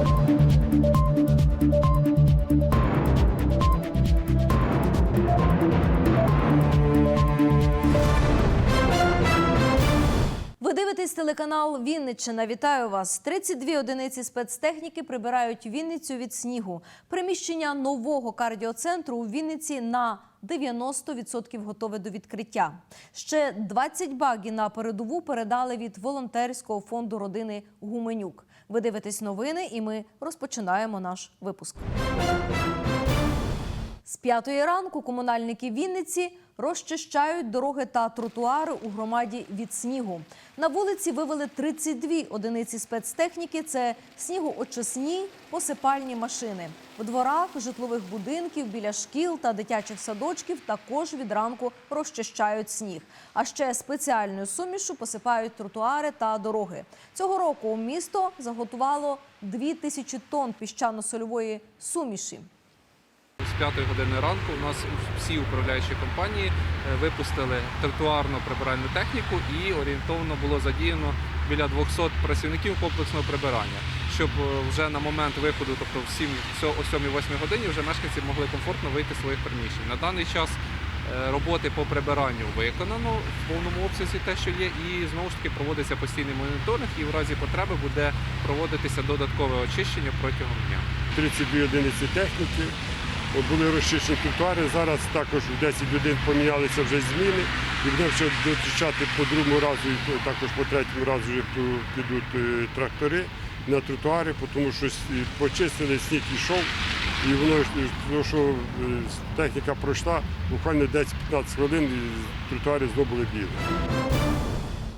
Ви дивитесь телеканал Вінниччина. Вітаю вас. 32 одиниці спецтехніки прибирають Вінницю від снігу. Приміщення нового кардіоцентру у Вінниці на 90% готове до відкриття. Ще 20 багів на передову передали від волонтерського фонду родини Гуменюк. Ви дивитесь новини, і ми розпочинаємо наш випуск. З п'ятої ранку комунальники Вінниці розчищають дороги та тротуари у громаді від снігу. На вулиці вивели 32 одиниці спецтехніки. Це снігоочисні посипальні машини. У дворах житлових будинків, біля шкіл та дитячих садочків також від ранку розчищають сніг. А ще спеціальною сумішу посипають тротуари та дороги. Цього року місто заготувало 2 тисячі тонн піщано-сольової суміші. З 5 години ранку у нас всі управляючі компанії е, випустили тротуарну прибиральну техніку і орієнтовно було задіяно біля 200 працівників комплексного прибирання, щоб е, вже на момент виходу, тобто в 7 о 7-8 годині, вже мешканці могли комфортно вийти з своїх приміщень. На даний час е, роботи по прибиранню виконано в повному обсязі те, що є, і знову ж таки проводиться постійний моніторинг, і в разі потреби буде проводитися додаткове очищення протягом дня. 32 одиниці техніки. От Були розчищені тротуари. Зараз також в 10 годин помінялися вже зміни. І будемо ще дочищати по другому разу, і також по третьому разу вже підуть е, трактори на тротуари, тому що почистили, сніг йшов. І воно тому що е, техніка пройшла, буквально 10-15 хвилин і тротуари знову були білі.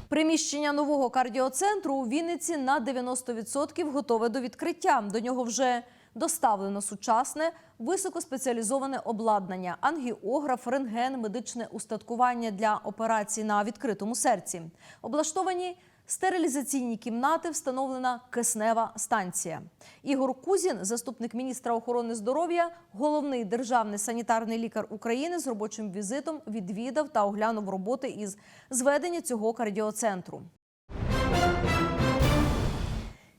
Приміщення нового кардіоцентру у Вінниці на 90% готове до відкриття. До нього вже доставлено сучасне високоспеціалізоване обладнання, ангіограф, рентген, медичне устаткування для операцій на відкритому серці. Облаштовані стерилізаційні кімнати, встановлена киснева станція. Ігор Кузін, заступник міністра охорони здоров'я, головний державний санітарний лікар України з робочим візитом відвідав та оглянув роботи із зведення цього кардіоцентру.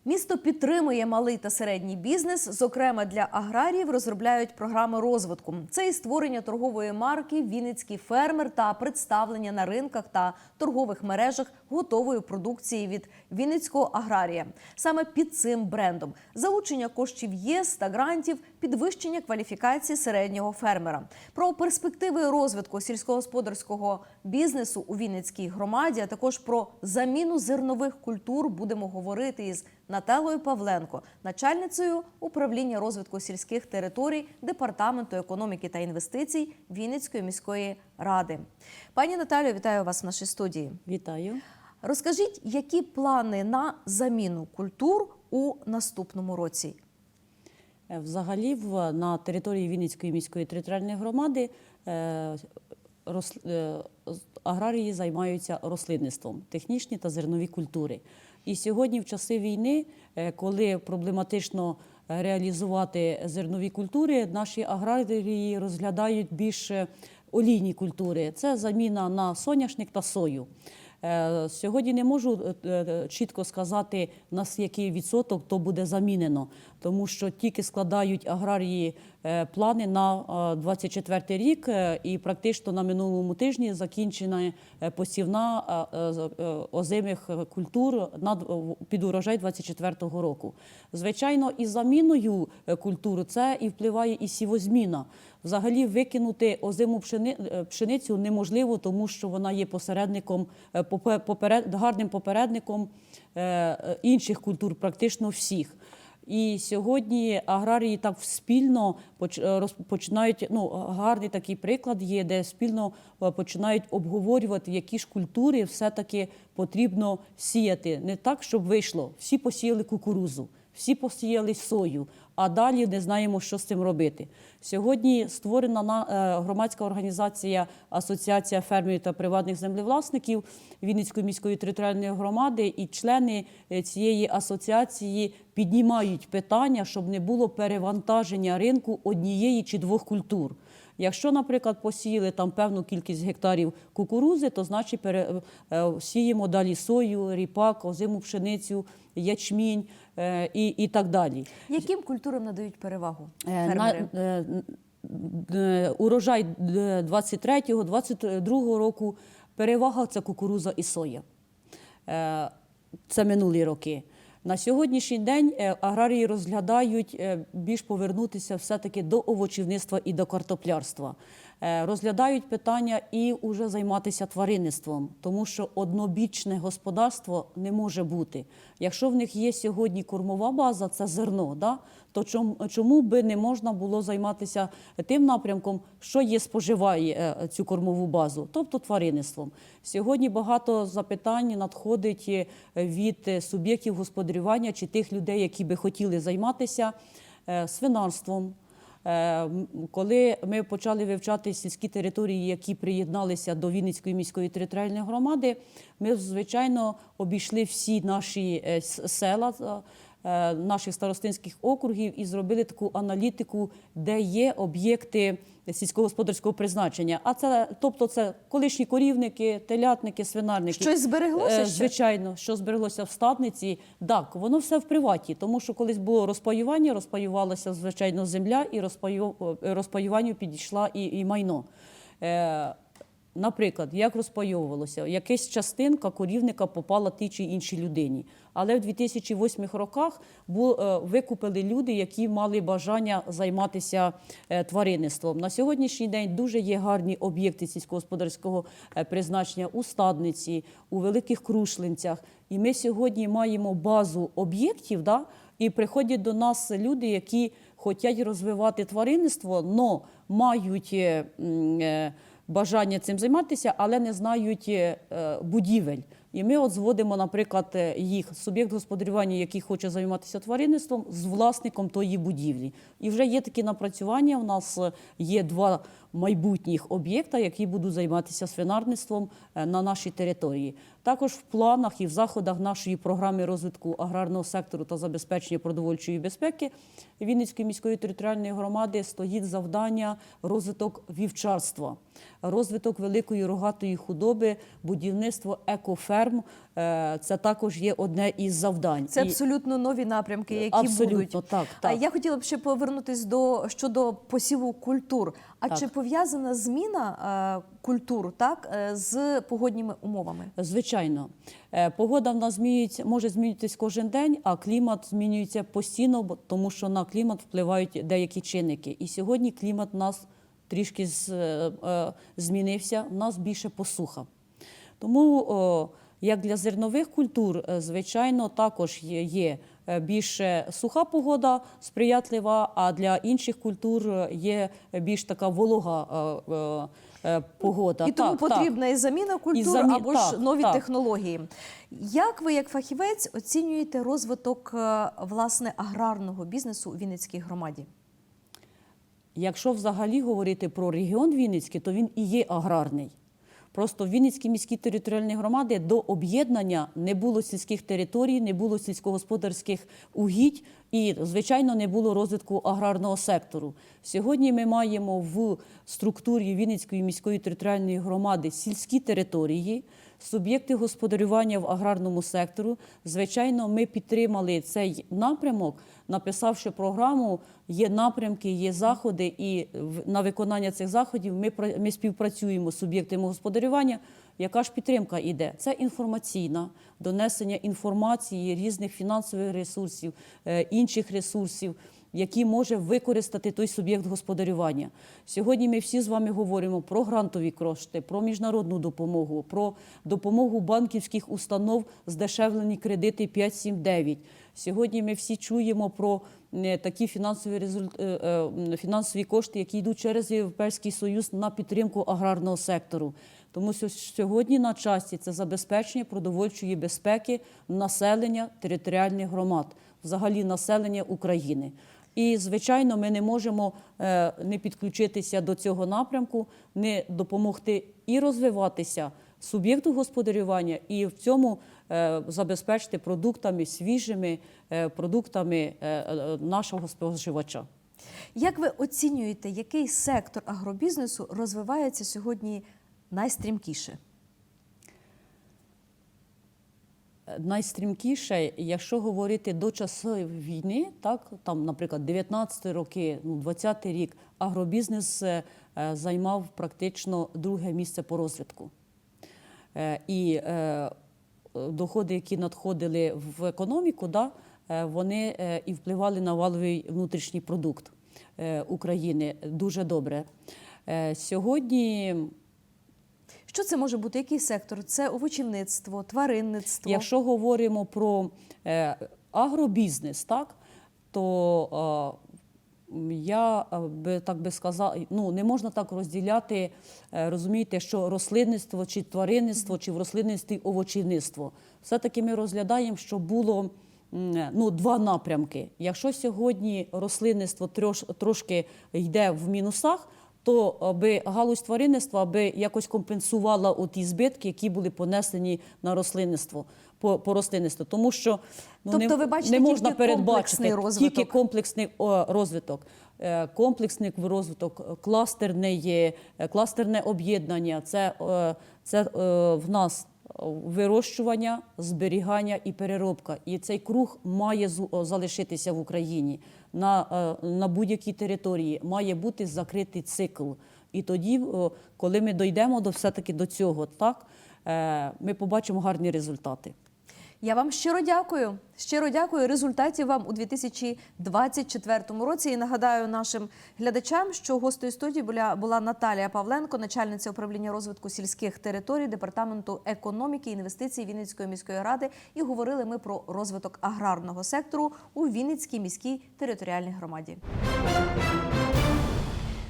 Місто підтримує малий та середній бізнес. Зокрема, для аграріїв розробляють програми розвитку. Це і створення торгової марки Вінницький фермер та представлення на ринках та торгових мережах готової продукції від Вінницького аграрія. Саме під цим брендом залучення коштів ЄС та грантів, підвищення кваліфікації середнього фермера. Про перспективи розвитку сільськогосподарського бізнесу у Вінницькій громаді, а також про заміну зернових культур будемо говорити із Наталою Павленко, начальницею управління розвитку сільських територій Департаменту економіки та інвестицій Вінницької міської ради. Пані Наталію, вітаю вас в нашій студії. Вітаю. Розкажіть, які плани на заміну культур у наступному році? Е, Взагалі, на території Вінницької міської територіальної громади е, е, аграрії займаються рослинництвом, технічні та зернові культури. І сьогодні, в часи війни, коли проблематично реалізувати зернові культури, наші аграрії розглядають більше олійні культури. Це заміна на соняшник та сою. Е, Сьогодні не можу е, е, чітко сказати, на який відсоток то буде замінено, тому що тільки складають аграрії плани на 24 рік, е, і практично на минулому тижні закінчена е, посівна е, е, е, озимих культур під урожай 24 року. Звичайно, і заміною е, культур це і впливає і сівозміна. Взагалі викинути озиму пшени- е, пшеницю неможливо, тому що вона є посередником, е, поперед, гарним попередником е, е, інших культур, практично всіх. І сьогодні аграрії так спільно е, починають. Ну гарний такий приклад є, де спільно е, починають обговорювати, які ж культури все-таки потрібно сіяти. Не так, щоб вийшло. Всі посіяли кукурузу, всі посіяли сою, а далі не знаємо, що з цим робити. Сьогодні створена на е, громадська організація Асоціація фермерів та приватних землевласників Вінницької міської територіальної громади, і члени е, цієї асоціації піднімають питання, щоб не було перевантаження ринку однієї чи двох культур. Якщо, наприклад, посіяли там певну кількість гектарів кукурузи, то значить пере, е, сіємо далі сою, ріпак, озиму пшеницю, ячмінь е, і, і так далі. Яким культурам надають перевагу Е, фермери? На, е, е, урожай 23-го, 22-го року перевага це кукуруза і соя. Е, Це минулі роки. На сьогоднішній день е, аграрії розглядають е, більш повернутися все-таки до овочівництва і до картоплярства. Е, Розглядають питання і вже займатися тваринництвом, тому що однобічне господарство не може бути. Якщо в них є сьогодні кормова база, це зерно, да? то чому, би не можна було займатися тим напрямком, що є споживає е, цю кормову базу, тобто тваринництвом. Сьогодні багато запитань надходить е, від суб'єктів господарювання чи тих людей, які би хотіли займатися свинарством. Е, Коли ми почали вивчати сільські території, які приєдналися до Вінницької міської територіальної громади, ми звичайно обійшли всі наші е, села. Е, Наших старостинських округів і зробили таку аналітику, де є об'єкти сільськогосподарського призначення. А це, тобто, це колишні корівники, телятники, свинарники. Щось збереглося Е. Звичайно, що збереглося в статниці. Так, воно все в приваті, тому що колись було розпаювання, розпаювалася звичайно земля, і розпаю, е, розпаюванню підійшла і, і майно. Наприклад, як розпайовувалося, якась частинка корівника попала тій чи іншій людині. Але в 2008 роках е, викупили люди, які мали бажання займатися е, тваринництвом. На сьогоднішній день дуже є гарні об'єкти сільськогосподарського е, призначення у стадниці, у великих крушлинцях. І ми сьогодні маємо базу об'єктів, да? і приходять до нас люди, які хочуть розвивати тваринництво, але мають. Е, е, бажання цим займатися, але не знають е, будівель. І ми от зводимо, наприклад, е, їх суб'єкт господарювання, який хоче займатися тваринництвом, з власником тої будівлі. І вже є такі напрацювання. У нас е, є два майбутніх об'єкта, які будуть займатися свинарництвом е, на нашій території. Також в планах і в заходах нашої програми розвитку аграрного сектору та забезпечення продовольчої безпеки Вінницької міської територіальної громади стоїть завдання розвиток вівчарства, розвиток великої рогатої худоби, будівництво екоферм. Е, Це також є одне із завдань. Це абсолютно нові напрямки, які Абсолютно, будуть. так, А так. я хотіла б ще повернутись до щодо посіву культур. А Так. чи пов'язана зміна е, культур так е, з погодніми умовами? Звичайно, Е, погода в нас змінюється, може змінюватись кожен день, а клімат змінюється постійно, бо- тому що на клімат впливають деякі чинники. І сьогодні клімат у нас трішки з, е, е, змінився, у нас більше посуха. Тому, о, як для зернових культур, е, звичайно, також є, є більше суха погода сприятлива, а для інших культур е, є більш така волога е, е, е, погода. І тому Так, так. потрібна і заміна культур замі- або ж так, нові так. технології. Як ви, як фахівець, оцінюєте розвиток е, власне аграрного бізнесу у Вінницькій громаді? Якщо взагалі говорити про регіон Вінницький, то він і є аграрний. Просто в Вінницькій міській територіальній громади до об'єднання не було сільських територій, не було сільськогосподарських угідь і, звичайно, не було розвитку аграрного сектору. Сьогодні ми маємо в структурі Вінницької міської територіальної громади сільські території, суб'єкти господарювання в аграрному сектору. Звичайно, ми підтримали цей напрямок, написавши програму. Є напрямки, є заходи, і на виконання цих заходів ми, ми співпрацюємо з суб'єктами господарювання. Яка ж підтримка йде? Це інформаційна, донесення інформації різних фінансових ресурсів, е, інших ресурсів, які може використати той суб'єкт господарювання. Сьогодні ми всі з вами говоримо про грантові кошти, про міжнародну допомогу, про допомогу банківських установ, здешевлені кредити 5-7-9. Сьогодні ми всі чуємо про е, такі фінансові результ... е, е, фінансові кошти, які йдуть через Європейський Союз на підтримку аграрного сектору. Тому сьо- сьогодні на часі це забезпечення продовольчої безпеки населення територіальних громад, взагалі населення України. І, звичайно, ми не можемо е, не підключитися до цього напрямку, не допомогти і розвиватися суб'єкту господарювання, і в цьому е, забезпечити продуктами свіжими, е, продуктами нашого споживача. Як ви оцінюєте, який сектор агробізнесу розвивається сьогодні найстрімкіше? Найстрімкіше, якщо говорити до часу війни, так там, наприклад, 19 роки, ну 20 рік, агробізнес е, займав практично друге місце по розвитку. Е, І е, доходи, які надходили в економіку, да, вони і впливали на валовий внутрішній продукт України дуже добре. Сьогодні Що це може бути? Який сектор? Це овочівництво, тваринництво. Якщо говоримо про е, агробізнес, так, то е, я е, би так би сказала, ну не можна так розділяти, е, розумієте, що рослинництво чи тваринництво, чи в рослинництві овочівництво. Все-таки ми розглядаємо, що було ну, два напрямки. Якщо сьогодні рослинництво трош, трошки йде в мінусах, то аби галузь тваринництва аби якось компенсувала ті збитки, які були понесені на рослинництво по, по рослинництву. Тому що ну, Тобто не, ви бачите не можна тільки передбачити комплексний розвиток? тільки комплексний о, розвиток. Е, Комплексний розвиток, кластерне є, е, кластерне об'єднання. Це, е, це в нас вирощування, зберігання і переробка. І цей круг має залишитися в Україні на, е, на будь-якій території. Має бути закритий цикл. І тоді, коли ми дійдемо до все-таки до цього, так, е, ми побачимо гарні результати. Я вам щиро дякую. Щиро дякую. Результатів вам у 2024 році. І нагадаю нашим глядачам, що гостею студії була, була Наталія Павленко, начальниця управління розвитку сільських територій департаменту економіки і інвестицій Вінницької міської ради. І говорили ми про розвиток аграрного сектору у Вінницькій міській територіальній громаді.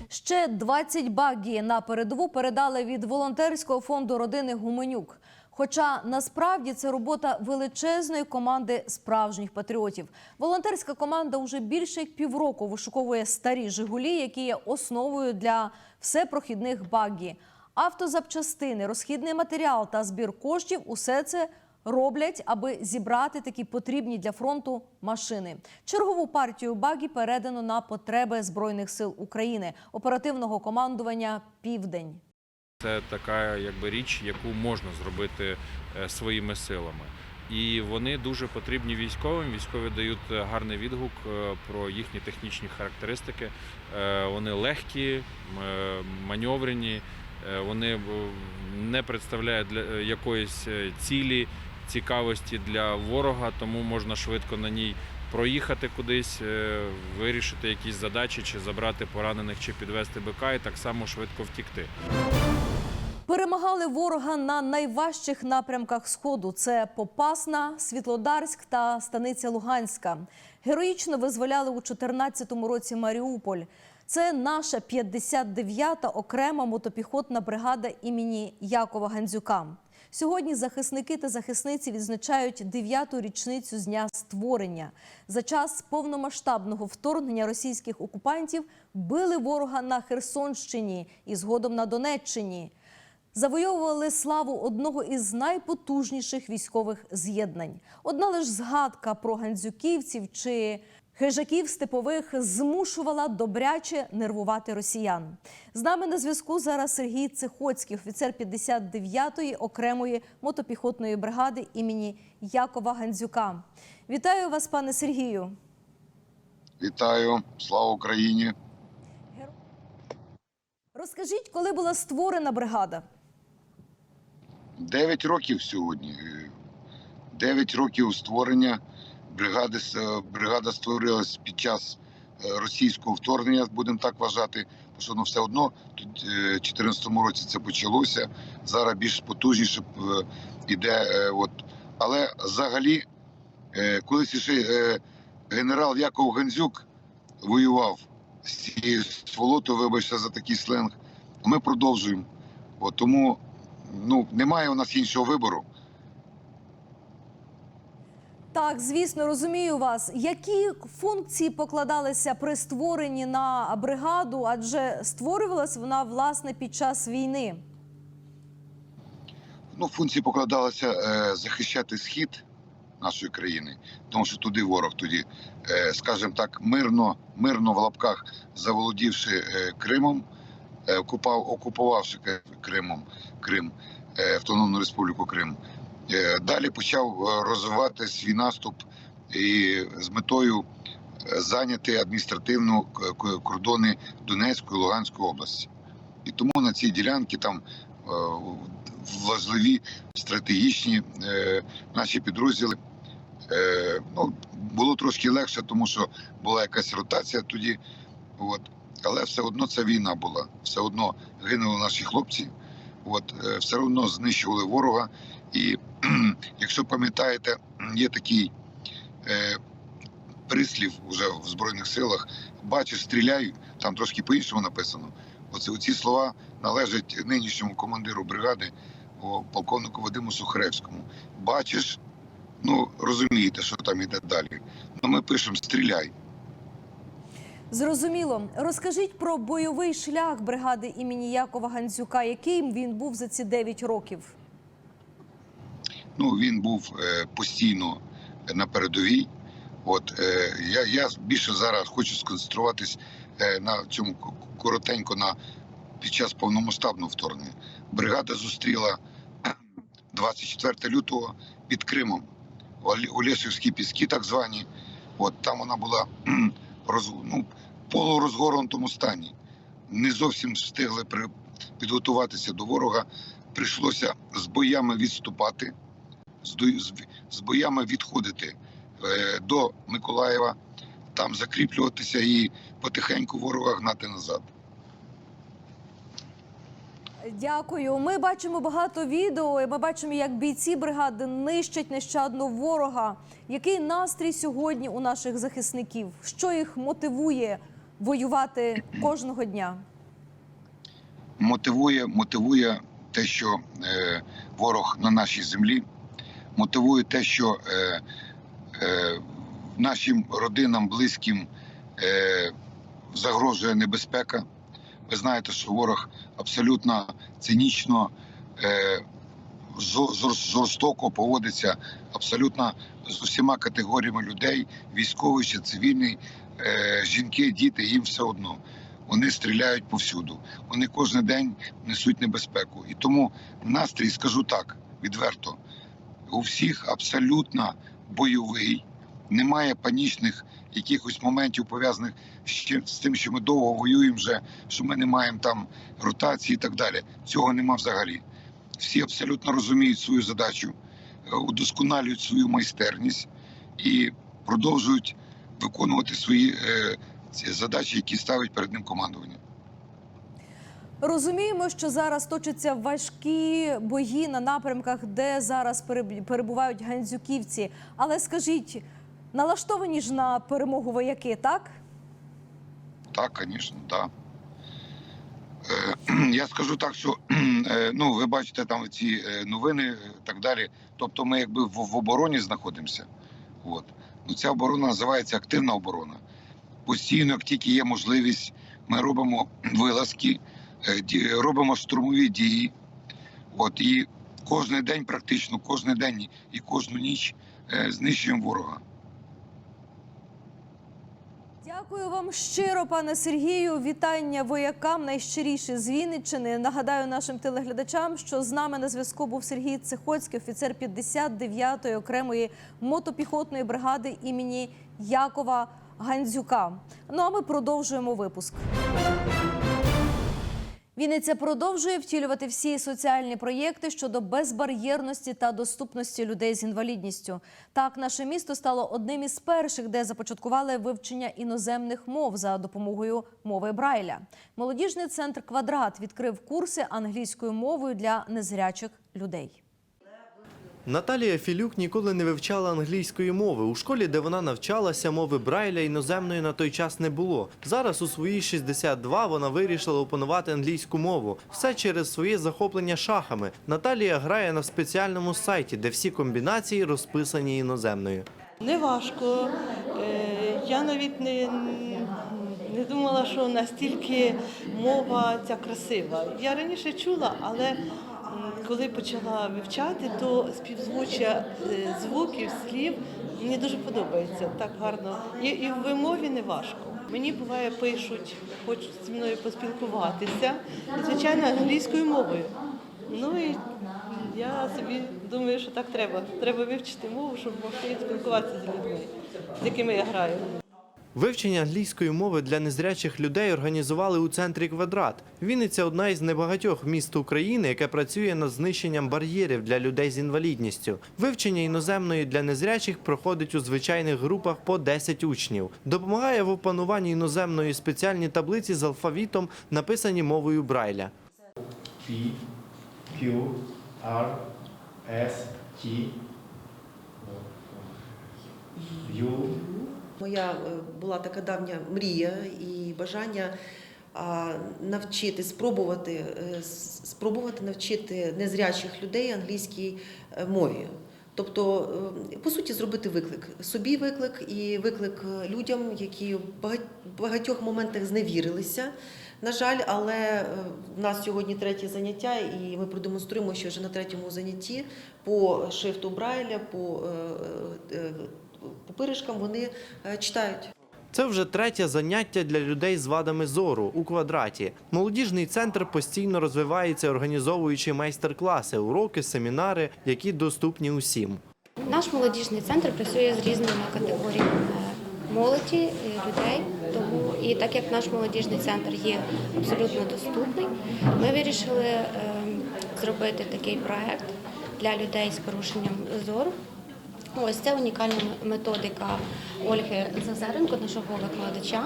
Ще 20 багі на передову передали від волонтерського фонду родини Гуменюк. Хоча насправді це робота величезної команди справжніх патріотів. Волонтерська команда уже більше як півроку вишуковує старі Жигулі, які є основою для всепрохідних багі. Автозапчастини, розхідний матеріал та збір коштів усе це роблять, аби зібрати такі потрібні для фронту машини. Чергову партію багі передано на потреби збройних сил України, оперативного командування Південь. Це така якби річ, яку можна зробити е, своїми силами. І вони дуже потрібні військовим. Військові дають гарний відгук е, про їхні технічні характеристики. Е, Вони легкі, м, маневрені, е, вони не представляють для якоїсь цілі, цікавості для ворога, тому можна швидко на ній проїхати кудись, вирішити якісь задачі, чи забрати поранених, чи підвести бика, і так само швидко втікти. Перемагали ворога на найважчих напрямках сходу: це Попасна, Світлодарськ та станиця Луганська. Героїчно визволяли у 2014 році Маріуполь. Це наша 59-та окрема мотопіхотна бригада імені Якова Гандзюка. Сьогодні захисники та захисниці відзначають дев'яту річницю з дня створення. За час повномасштабного вторгнення російських окупантів били ворога на Херсонщині і згодом на Донеччині. Завойовували славу одного із найпотужніших військових з'єднань. Одна лише згадка про гандзюківців чи хижаків степових змушувала добряче нервувати росіян. З нами на зв'язку зараз Сергій Цихоцький, офіцер 59-ї окремої мотопіхотної бригади імені Якова Гандзюка. Вітаю вас, пане Сергію. Вітаю, слава Україні. Розкажіть, коли була створена бригада? Дев'ять років сьогодні. Е, Дев'ять років створення бригади. е, Бригада створилась під час е, російського вторгнення, будемо так вважати. Що ну, все одно тут е, в 2014 році це почалося. Зараз більш потужніше е, іде. е, От. Але взагалі, е, колись ще е, генерал Яков Гандзюк воював з цією сволотою, вибачте за такий сленг. Ми продовжуємо. От тому ну, немає у нас іншого вибору. Так, звісно, розумію вас. Які функції покладалися при створенні на бригаду? Адже створювалась вона власне під час війни. Ну, функції покладалися е, захищати схід нашої країни, тому що туди ворог тоді, е, скажімо так, мирно, мирно в лапках заволодівши е, Кримом, окупав, окупувавши Кримом Крим, е, Автономну Республіку Крим. Е, Далі почав е, розвивати свій наступ і з метою е, зайняти адміністративно кордони Донецької і Луганської області. І тому на цій ділянці там е, важливі стратегічні е, наші підрозділи. Е, ну, було трошки легше, тому що була якась ротація тоді. От. Але все одно це війна була. Все одно гинули наші хлопці, от, е, все одно знищували ворога. І якщо пам'ятаєте, є такий е, прислів вже в Збройних силах: бачиш, стріляй, там трошки по-іншому написано. Оце оці слова належать нинішньому командиру бригади, полковнику Вадиму Сухаревському. Бачиш, ну розумієте, що там іде далі. Ну ми пишемо стріляй. Зрозуміло. Розкажіть про бойовий шлях бригади імені Якова Гандзюка, яким він був за ці 9 років. Ну він був е, постійно на передовій. От е, я, я більше зараз хочу сконцентруватись е, на цьому коротенько на під час повномасштабного вторгнення. Бригада зустріла 24 лютого під Кримом Олі- Олешівські піски, так звані. От там вона була роз, ну, полурозгорнутому стані. Не зовсім встигли при, підготуватися до ворога. Прийшлося з боями відступати, з, боями відходити е, до Миколаєва, там закріплюватися і потихеньку ворога гнати назад. Дякую. Ми бачимо багато відео. і Ми бачимо, як бійці бригади нищать нещадно ворога. Який настрій сьогодні у наших захисників? Що їх мотивує воювати кожного дня? мотивує, мотивує те, що е, ворог на нашій землі, мотивує те, що е, е, нашим родинам, близьким е, загрожує небезпека. Ви знаєте, що ворог абсолютно цинічно, е, жор- жор- жорстоко поводиться абсолютно з усіма категоріями людей, військовий чи цивільний, жінки, діти, їм все одно. Вони стріляють повсюду. Вони кожен день несуть небезпеку. І тому настрій, скажу так, відверто, у всіх абсолютно бойовий, немає панічних якихось моментів пов'язаних з тим, що ми довго воюємо вже, що ми не маємо там ротації і так далі. Цього нема взагалі. Всі абсолютно розуміють свою задачу, е, удосконалюють свою майстерність і продовжують виконувати свої е, задачі, які ставить перед ним командування. Розуміємо, що зараз точаться важкі бої на напрямках, де зараз перебувають гандзюківці. Але скажіть, налаштовані ж на перемогу вояки, так? Так, звісно, так. Е, Я скажу так, що е, ну, ви бачите там ці новини і так далі. Тобто ми якби в, в обороні знаходимося. От. Ця оборона називається активна оборона. Постійно, як тільки є можливість, ми робимо вилазки, е, робимо штурмові дії. От, і кожен день, практично, кожен день і кожну ніч е, знищуємо ворога. Дякую вам щиро, пане Сергію. Вітання воякам найщиріше з Вінниччини. Нагадаю нашим телеглядачам, що з нами на зв'язку був Сергій Цихоцький, офіцер 59-ї окремої мотопіхотної бригади імені Якова Гандзюка. Ну а ми продовжуємо випуск. Вінниця продовжує втілювати всі соціальні проєкти щодо безбар'єрності та доступності людей з інвалідністю. Так, наше місто стало одним із перших, де започаткували вивчення іноземних мов за допомогою мови Брайля. Молодіжний центр Квадрат відкрив курси англійською мовою для незрячих людей. Наталія Філюк ніколи не вивчала англійської мови. У школі, де вона навчалася, мови Брайля іноземної на той час не було. Зараз у свої 62 вона вирішила опанувати англійську мову. Все через своє захоплення шахами. Наталія грає на спеціальному сайті, де всі комбінації розписані іноземною. Не важко. Е, Я навіть не, не думала, що настільки мова ця красива. Я раніше чула, але коли почала вивчати, то співзвуччя е, звуків, слів мені дуже подобається. Так гарно. І, і в вимові не важко. Мені буває пишуть, хочуть зі мною поспілкуватися, звичайно, англійською мовою. Ну і я собі думаю, що так треба. Треба вивчити мову, щоб могти спілкуватися з людьми, з якими я граю. Вивчення англійської мови для незрячих людей організували у центрі Квадрат. Вінниця одна із небагатьох міст України, яке працює над знищенням бар'єрів для людей з інвалідністю. Вивчення іноземної для незрячих проходить у звичайних групах по 10 учнів. Допомагає в опануванні іноземної спеціальні таблиці з алфавітом, написані мовою Брайля. P, Q, R, S, T, U, Моя е, була така давня мрія і бажання навчити, спробувати, е, спробувати навчити незрячих людей англійській е, мові. Тобто, по суті, зробити виклик собі виклик і виклик людям, які в багатьох моментах зневірилися. На жаль, але в нас сьогодні третє заняття, і ми продемонструємо, що вже на третьому занятті по шрифту Брайля, по папиришкам вони е, читають. Це вже третє заняття для людей з вадами зору у квадраті. Молодіжний центр постійно розвивається, організовуючи майстер-класи, уроки, семінари, які доступні усім. Наш молодіжний центр працює з різними категоріями молоді, е, людей. Тому і так як наш молодіжний центр є абсолютно доступний, ми вирішили е, зробити такий проект для людей з порушенням зору. Ось це унікальна методика Ольги Зазаренко, нашого викладача.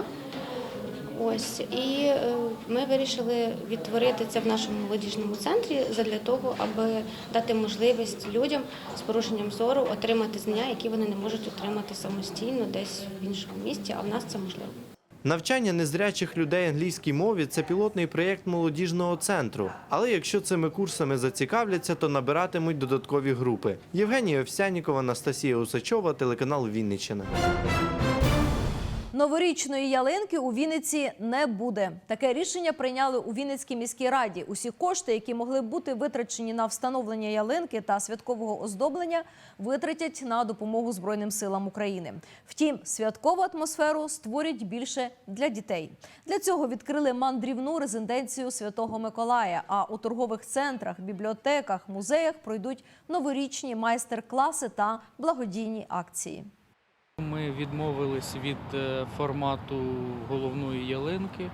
Ось і е, ми вирішили відтворити це в нашому молодіжному центрі для того, аби дати можливість людям з порушенням зору отримати знання, які вони не можуть отримати самостійно десь в іншому місті. А в нас це можливо. Навчання незрячих людей англійській мові це пілотний проєкт молодіжного центру. Але якщо цими курсами зацікавляться, то набиратимуть додаткові групи. Євгенія Овсянікова, Анастасія Усачова, телеканал Вінниччина. Новорічної ялинки у Вінниці не буде. Таке рішення прийняли у Вінницькій міській раді. Усі кошти, які могли бути витрачені на встановлення ялинки та святкового оздоблення, витратять на допомогу Збройним силам України. Втім, святкову атмосферу створять більше для дітей. Для цього відкрили мандрівну резиденцію Святого Миколая. А у торгових центрах, бібліотеках, музеях пройдуть новорічні майстер-класи та благодійні акції. Ми відмовились від е, формату головної ялинки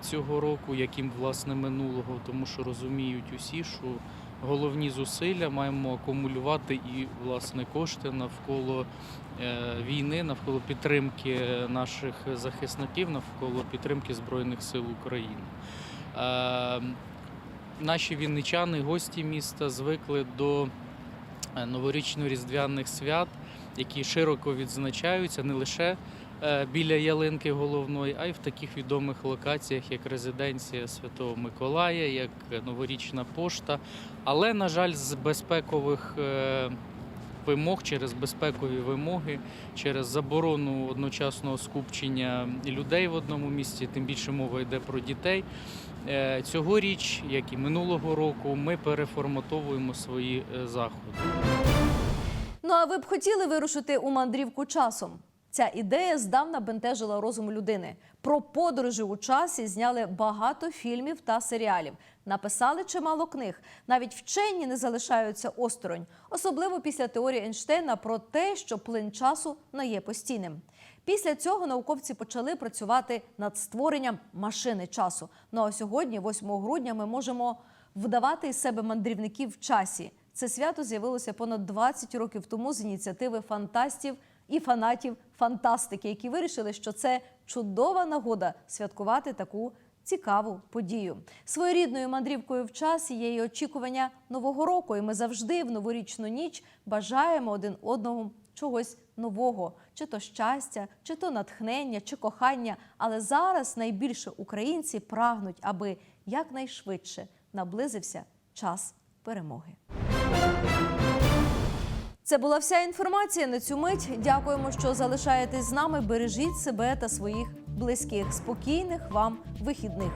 цього року, яким власне минулого, тому що розуміють усі, що головні зусилля маємо акумулювати і власне кошти навколо е, війни, навколо підтримки наших захисників, навколо підтримки Збройних сил України. Е, Наші вінничани, гості міста, звикли до новорічно-різдвяних свят, які широко відзначаються не лише е, біля ялинки головної, а й в таких відомих локаціях, як резиденція Святого Миколая, як новорічна пошта. Але, на жаль, з безпекових е, вимог, через безпекові вимоги, через заборону одночасного скупчення людей в одному місці, тим більше мова йде про дітей. Е, Цьогоріч, як і минулого року, ми переформатовуємо свої заходи. А ви б хотіли вирушити у мандрівку часом? Ця ідея здавна бентежила розум людини. Про подорожі у часі зняли багато фільмів та серіалів. Написали чимало книг. Навіть вчені не залишаються осторонь, особливо після теорії Ейнштейна про те, що плин часу не є постійним. Після цього науковці почали працювати над створенням машини часу. Ну а сьогодні, 8 грудня, ми можемо вдавати із себе мандрівників в часі. Це свято з'явилося понад 20 років тому з ініціативи фантастів і фанатів фантастики, які вирішили, що це чудова нагода святкувати таку цікаву подію. Своєрідною мандрівкою в часі є і очікування нового року. І ми завжди в новорічну ніч бажаємо один одному чогось нового, чи то щастя, чи то натхнення, чи кохання. Але зараз найбільше українці прагнуть, аби якнайшвидше наблизився час перемоги. Це була вся інформація на цю мить. Дякуємо, що залишаєтесь з нами. Бережіть себе та своїх близьких. Спокійних вам вихідних.